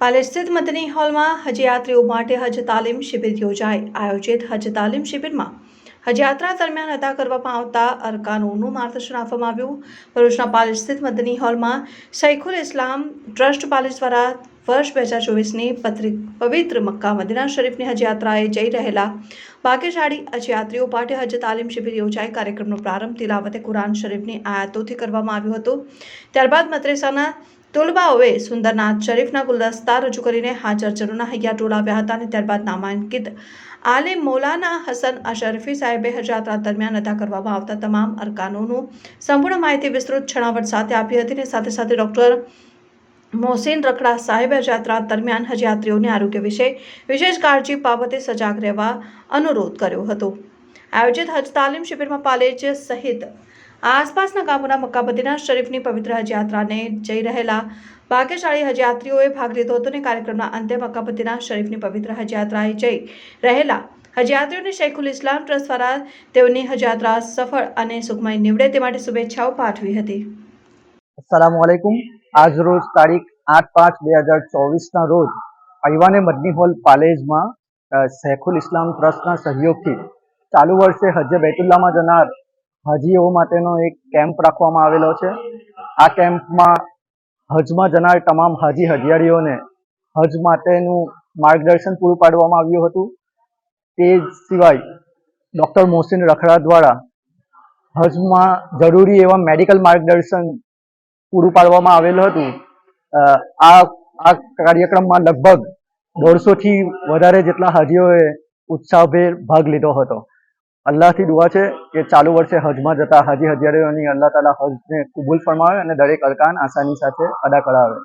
પાલેજ સ્થિત મદની હોલમાં હજયાત્રીઓ માટે હજ તાલીમ શિબિર યોજાઈ આયોજિત હજ તાલીમ શિબિરમાં હજયાત્રા દરમિયાન અદા કરવામાં આવતા અરકાનોનું માર્ગદર્શન આપવામાં આવ્યું. ભરૂચના પાલેજ સ્થિત મદની હોલમાં શૈખુલ ઇસ્લામ ટ્રસ્ટ પાલેજ દ્વારા વર્ષ બે હજાર ચોવીસની પત્રિક પવિત્ર મક્કા મદીના શરીફની હજયાત્રાએ જઈ રહેલા ભાગ્યશાળી હજયાત્રીઓ માટે હજ તાલીમ શિબિર યોજાઈ કાર્યક્રમનો પ્રારંભ તિલાવતે કુરાન શરીફની આયાતોથી કરવામાં આવ્યો હતો. ત્યારબાદ મદ્રેસાના તોલબાઓએ સુંદરનાથ શરીફના ગુલદસ્તા રજૂ કરીને હાજરજનોના હૈયા ટોલાવ્યા હતા અને ત્યારબાદ નામાંકિત આલિમ મૌલાના હસન અશરફી સાહેબે હજયાત્રા દરમિયાન અદા કરવામાં આવતા તમામ અરકાનોનું સંપૂર્ણ માહિતી વિસ્તૃત છણાવટ સાથે આપી હતી અને સાથે સાથે ડૉક્ટર મોહસિન રખડા સાહેબે હજયાત્રા દરમિયાન હજયાત્રીઓને આરોગ્ય વિશે વિશેષ કાળજી બાબતે સજાગ રહેવા અનુરોધ કર્યો હતો. આયોજિત હજ તાલીમ શિબિરમાં પાલેજ સહિત આસપાસના ગામોના મક્કાબદીના શરીફની પવિત્ર હજયાત્રાને જઈ રહેલા ભાગ્યશાળી હજયાત્રીઓએ ભાગ લીધો હતો અને કાર્યક્રમના અંતે મક્કાબદીના શરીફની પવિત્ર હજયાત્રાએ જઈ રહેલા હજયાત્રીઓને શેખુલ ઇસ્લામ ટ્રસ્ટ દ્વારા તેઓની હજયાત્રા સફળ અને સુખમય નીવડે તે માટે શુભેચ્છાઓ પાઠવી હતી. અસલામુઅલૈકુમ આજ રોજ તારીખ આઠ પાંચ બે હજાર ચોવીસના રોજ અયવાને મદની હોલ પાલેજમાં શેખુલ ઇસ્લામ ટ્રસ્ટના સહયોગથી ચાલુ વર્ષે હજે બેતુલ્લામાં જનાર હાજીઓ માટેનો એક કેમ્પ રાખવામાં આવેલો છે. આ કેમ્પમાં હજમાં જનાર તમામ હાજી હજિયારીઓને હજ માટેનું માર્ગદર્શન પૂરું પાડવામાં આવ્યું હતું. તે સિવાય ડૉક્ટર મોહસિન રખડા દ્વારા હજમાં જરૂરી એવા મેડિકલ માર્ગદર્શન પૂરું પાડવામાં આવેલું હતું. આ આ કાર્યક્રમમાં લગભગ દોઢસોથી વધારે જેટલા હાજીઓએ ઉત્સાહભેર ભાગ લીધો હતો. અલ્લાહથી દુઆ છે કે ચાલુ વર્ષે હજમાં જતા હાજી હજારીઓની અલ્લાહ તાલા હજને કબૂલ ફરમાવે અને દરેક અરકાન આસાની સાથે અદા કરાવે.